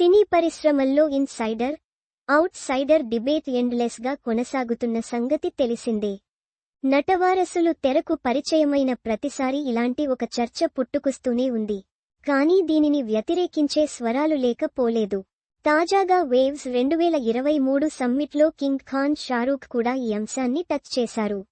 సినీ పరిశ్రమల్లో insider outsider debate ఎండ్లెస్గా కొనసాగుతున్న సంగతి తెలిసిందే. నటవారసులు తెరకు పరిచయమైన ప్రతిసారి ఇలాంటి ఒక చర్చ పుట్టుకొస్తూనే ఉంది. కానీ దీనిని వ్యతిరేకించే స్వరాలు లేకపోలేదు. తాజాగా వేవ్స్ రెండువేల ఇరవై మూడు సమ్మిట్లో కింగ్ ఖాన్ షారూఖ్ కూడా ఈ అంశాన్ని టచ్ చేశారు.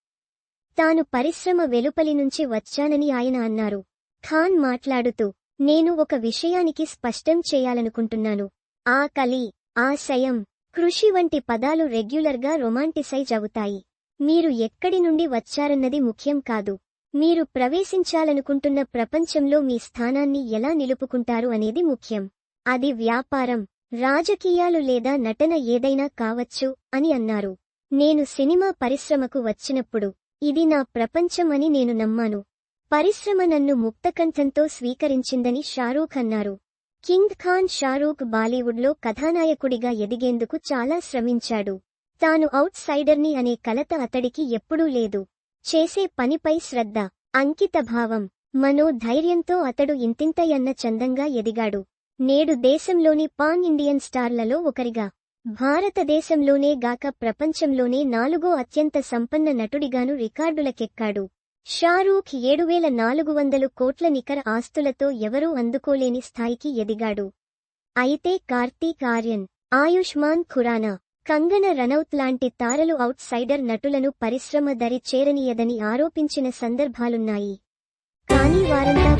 తాను పరిశ్రమ వెలుపలి నుంచి వచ్చానని ఆయన అన్నారు. ఖాన్ మాట్లాడుతూ నేను ఒక విషయానికి స్పష్టం చేయాలనుకుంటున్నాను. ఆ కలి ఆశయం కృషి వంటి పదాలు రెగ్యులర్గా రొమాంటిసైజ్ అవుతాయి. మీరు ఎక్కడి నుండి వచ్చారన్నది ముఖ్యం కాదు. మీరు ప్రవేశించాలనుకుంటున్న ప్రపంచంలో మీ స్థానాన్ని ఎలా నిలుపుకుంటారు అనేది ముఖ్యం. అది వ్యాపారం రాజకీయాలు లేదా నటన ఏదైనా కావచ్చు అని అన్నారు. నేను సినిమా పరిశ్రమకు వచ్చినప్పుడు ఇది నా ప్రపంచం అని నేను నమ్మాను. పరిశ్రమ నన్ను ముక్తకంఠంతో స్వీకరించిందని షారూఖ్ అన్నారు. కింగ్ ఖాన్ షారూఖ్ బాలీవుడ్లో కథానాయకుడిగా ఎదిగేందుకు చాలా శ్రమించాడు. తాను అవుట్ సైడర్ని అనే కలత అతడికి ఎప్పుడూ లేదు. చేసే పనిపై శ్రద్ధ అంకితభావం మనోధైర్యంతో అతడు ఇంతింతయన్న చందంగా ఎదిగాడు. నేడు దేశంలోని పాన్ ఇండియన్ స్టార్లలో ఒకరిగా భారతదేశంలోనే గాక ప్రపంచంలోనే నాలుగో అత్యంత సంపన్న నటుడిగాను రికార్డులకెక్కాడు. షారూఖ్ ఏడువేల నాలుగు వందలు కోట్ల నికర ఆస్తులతో ఎవరూ అందుకోలేని స్థాయికి ఎదిగాడు. అయితే కార్తీక్ ఆర్యన్ ఆయుష్మాన్ ఖురానా కంగన రనౌత్ లాంటి తారలు అవుట్ సైడర్ నటులను పరిశ్రమ దరి చేరనీయదని ఆరోపించిన సందర్భాలున్నాయి. కానీ వారంతా